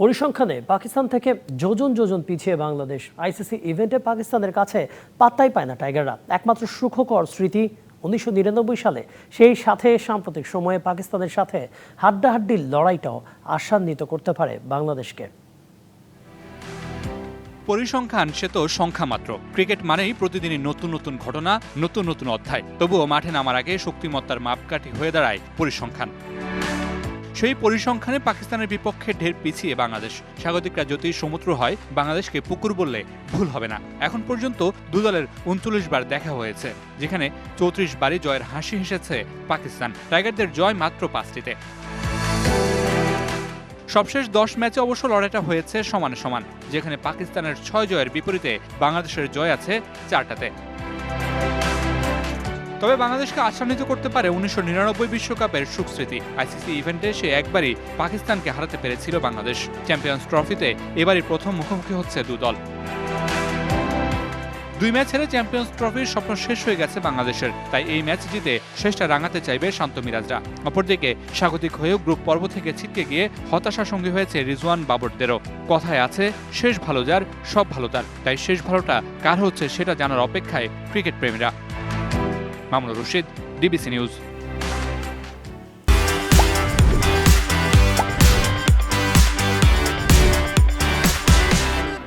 পরিসংখ্যানে পাকিস্তান থেকে যোজন যোজন পিছিয়ে বাংলাদেশ। আইসিসি ইভেন্টে পাকিস্তানের কাছে পাত্তাই পায় না টাইগাররা। একমাত্র সুখকর স্মৃতি উনিশশো নিরানব্বই সালে। সেই সাথে সাম্প্রতিক সময়ে পাকিস্তানের সাথে হাড্ডাহাড্ডির লড়াইটাও আশান্বিত করতে পারে বাংলাদেশকে। পরিসংখ্যান, সে তো সংখ্যা মাত্র। ক্রিকেট মানেই প্রতিদিনই নতুন নতুন ঘটনা, নতুন নতুন অধ্যায়। তবুও মাঠে নামার আগে শক্তিমত্তার মাপকাঠি হয়ে দাঁড়ায় পরিসংখ্যান। সেই পরিসংখ্যানে পাকিস্তানের বিপক্ষে ঢের পিছিয়ে বাংলাদেশ। স্বাগতিকরা যদি সমুদ্র হয়, বাংলাদেশকে পুকুর বললে ভুল হবে না। এখন পর্যন্ত দু দলের উনচল্লিশ বার দেখা হয়েছে, যেখানে চৌত্রিশ বারই জয়ের হাসি হেসেছে পাকিস্তান। টাইগারদের জয় মাত্র পাঁচটিতে। সবশেষ দশ ম্যাচে অবশ্য লড়াইটা হয়েছে সমানে সমান, যেখানে পাকিস্তানের ছয় জয়ের বিপরীতে বাংলাদেশের জয় আছে চারটাতে। তবে বাংলাদেশকে আশান্বিত করতে পারে উনিশশো নিরানব্বই বিশ্বকাপের সুখস্মৃতি আইসিসি ইভেন্টে সে একবারই পাকিস্তানকে হারাতে পেরেছিল বাংলাদেশ। চ্যাম্পিয়ন্স ট্রফিতে এবারই প্রথম মুখোমুখি হচ্ছে দু দল। দুই ম্যাচ হেরে চ্যাম্পিয়ন্স ট্রফির স্বপ্ন শেষ হয়ে গেছে বাংলাদেশের। তাই এই ম্যাচ জিতে শেষটা রাঙাতে চাইবে শান্ত মিরাজরা। অপরদিকে স্বাগতিক হয়েও গ্রুপ পর্ব থেকে ছিটকে গিয়ে হতাশা সঙ্গী হয়েছে রিজওয়ান বাবরদেরও। কথায় আছে, শেষ ভালো যার, সব ভালো তার। তাই শেষ ভালোটা কার হচ্ছে সেটা জানার অপেক্ষায় cricket প্রেমীরা। Mamunur Rashid DBC news.